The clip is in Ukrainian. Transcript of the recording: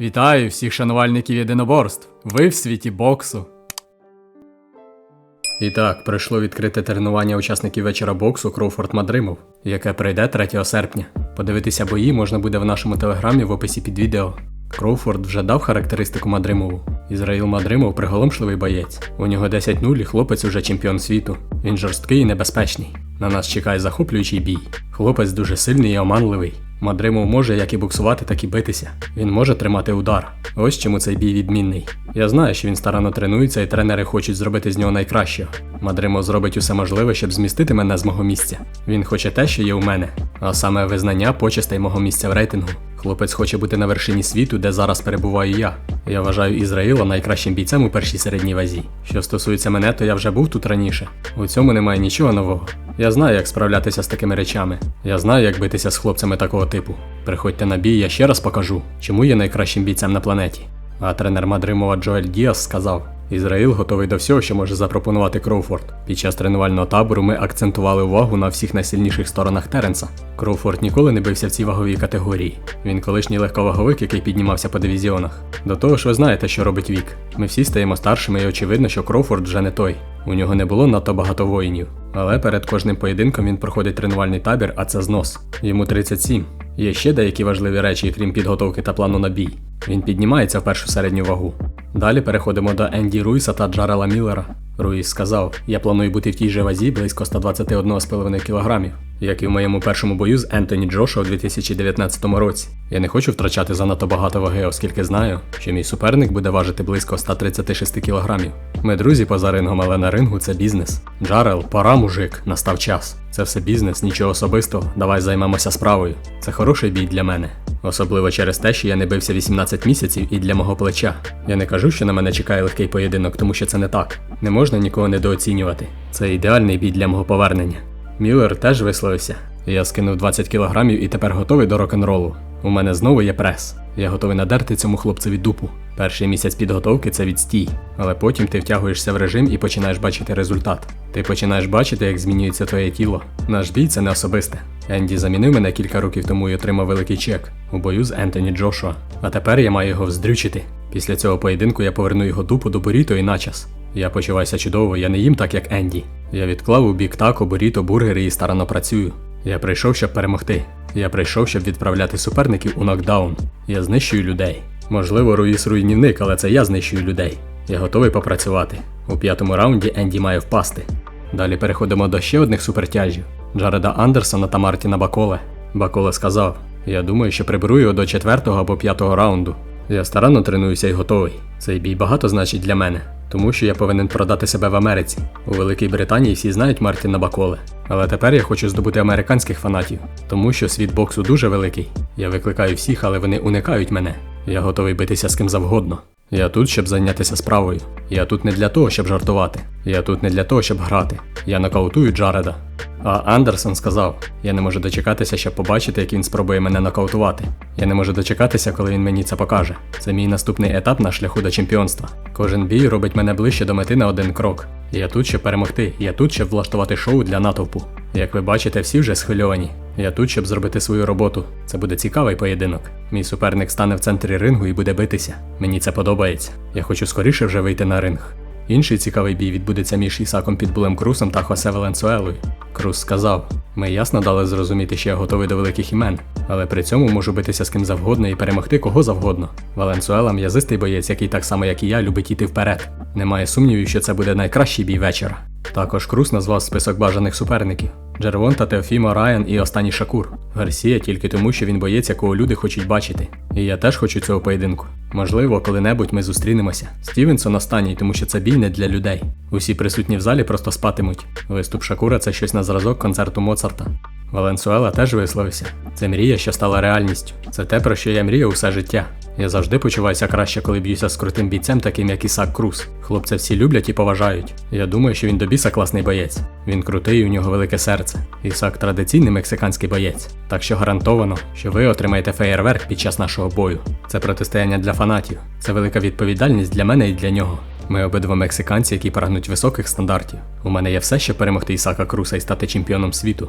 Вітаю всіх шанувальників єдиноборств. Ви в світі боксу. І так, пройшло відкрите тренування учасників вечора боксу Кроуфорд Мадримов, яке пройде 3 серпня. Подивитися бої можна буде в нашому телеграмі в описі під відео. Кроуфорд вже дав характеристику Мадримову. Ізраїл Мадримов приголомшливий боєць. У нього 10-0 і хлопець уже чемпіон світу. Він жорсткий і небезпечний. На нас чекає захоплюючий бій. Хлопець дуже сильний і оманливий. Мадримов може як і боксувати, так і битися. Він може тримати удар. Ось чому цей бій відмінний. Я знаю, що він старанно тренується, і тренери хочуть зробити з нього найкращого. Мадримов зробить усе можливе, щоб змістити мене з мого місця. Він хоче те, що є у мене, а саме визнання почестей мого місця в рейтингу. Хлопець хоче бути на вершині світу, де зараз перебуваю я. Я вважаю Ізраїла найкращим бійцем у першій середній вазі. Що стосується мене, то я вже був тут раніше. У цьому немає нічого нового. Я знаю, як справлятися з такими речами. Я знаю, як битися з хлопцями такого типу. Приходьте на бій, я ще раз покажу, чому є найкращим бійцем на планеті. А тренер Мадримова Джоель Діас сказав: Ізраїл готовий до всього, що може запропонувати Кроуфорд. Під час тренувального табору ми акцентували увагу на всіх найсильніших сторонах Теренса. Кроуфорд ніколи не бився в цій ваговій категорії. Він колишній легковаговик, який піднімався по дивізіонах. До того ж, ви знаєте, що робить вік. Ми всі стаємо старшими, і очевидно, що Кроуфорд вже не той. У нього не було надто багато воїнів. Але перед кожним поєдинком він проходить тренувальний табір, а це знос. Йому 37. Є ще деякі важливі речі, крім підготовки та плану на бій. Він піднімається в першу середню вагу. Далі переходимо до Енді Руїса та Джарела Міллера. Руїс сказав: Я планую бути в тій же вазі близько 121,5 кг, як і в моєму першому бою з Ентоні Джошуа у 2019 році. Я не хочу втрачати занадто багато ваги, оскільки знаю, що мій суперник буде важити близько 136 кг. Ми друзі поза рингом, але на рингу це бізнес. Джарел, пора, мужик, настав час. Це все бізнес, нічого особистого. Давай займемося справою. Це хороший бій для мене. Особливо через те, що я не бився 18 місяців і для мого плеча. Я не кажу, що на мене чекає легкий поєдинок, тому що це не так. Не можна нікого недооцінювати. Це ідеальний бій для мого повернення. Міллер теж висловився. Я скинув 20 кілограмів і тепер готовий до рок-н-ролу. У мене знову є прес. Я готовий надерти цьому хлопцеві дупу. Перший місяць підготовки це відстій, але потім ти втягуєшся в режим і починаєш бачити результат. Ти починаєш бачити, як змінюється твоє тіло. Наш бій це не особисте. Енді замінив мене кілька років тому і отримав великий чек у бою з Ентоні Джошуа. А тепер я маю його вздрючити. Після цього поєдинку я поверну його дупу до буріто і начас. Я почуваюся чудово, я не їм так, як Енді. Я відклав у бік тако, буріто, бургери і старанно працюю. Я прийшов, щоб перемогти. Я прийшов, щоб відправляти суперників у нокдаун. Я знищую людей. Можливо, Руїс руйнівник, але це я знищую людей. Я готовий попрацювати. У п'ятому раунді Енді має впасти. Далі переходимо до ще одних супертяжів Джареда Андерсона та Мартіна Баколе. Баколе сказав: Я думаю, що приберу його до четвертого або п'ятого раунду. Я старанно тренуюся і готовий. Цей бій багато значить для мене, тому що я повинен продати себе в Америці. У Великій Британії всі знають Мартіна Баколе. Але тепер я хочу здобути американських фанатів, тому що світ боксу дуже великий. Я викликаю всіх, але вони уникають мене. Я готовий битися з ким завгодно. Я тут, щоб зайнятися справою. Я тут не для того, щоб жартувати. Я тут не для того, щоб грати. Я нокаутую Джареда. А Андерсон сказав: я не можу дочекатися, щоб побачити, як він спробує мене нокаутувати. Я не можу дочекатися, коли він мені це покаже. Це мій наступний етап на шляху до чемпіонства. Кожен бій робить мене ближче до мети на один крок. Я тут, щоб перемогти. Я тут, щоб влаштувати шоу для натовпу. Як ви бачите, всі вже схвильовані. Я тут, щоб зробити свою роботу. Це буде цікавий поєдинок. Мій суперник стане в центрі рингу і буде битися. Мені це подобається. Я хочу скоріше вже вийти на ринг. Інший цікавий бій відбудеться між Ісаком Підбулем Крусом та Хосе Валенсуелою. Крус сказав: ми ясно дали зрозуміти, що я готовий до великих імен, але при цьому можу битися з ким завгодно і перемогти кого завгодно. Валенсуела м'язистий боєць, який так само, як і я, любить іти вперед. Немає сумнівів, що це буде найкращий бій вечора. Також Крус назвав список бажаних суперників. Джервонта, Теофімо, Райан і останній Шакур. Гарсія тільки тому, що він боєць, якого люди хочуть бачити. І я теж хочу цього поєдинку. Можливо, коли-небудь ми зустрінемося. Стівенсон останній, тому що це бій не для людей. Усі присутні в залі просто спатимуть. Виступ Шакура це щось на зразок концерту Моцарта. Валенсуела теж висловився. Це мрія, що стала реальністю. Це те, про що я мріяв усе життя. Я завжди почуваюся краще, коли б'юся з крутим бійцем, таким як Ісак Круз. Хлопця всі люблять і поважають. Я думаю, що він до біса класний боєць. Він крутий, і у нього велике серце. Ісак традиційний мексиканський боєць. Так що гарантовано, що ви отримаєте феєрверк під час нашого бою. Це протистояння для фанатів. Це велика відповідальність для мене і для нього. Ми обидва мексиканці, які прагнуть високих стандартів. У мене є все, щоб перемогти Ісака Круса і стати чемпіоном світу.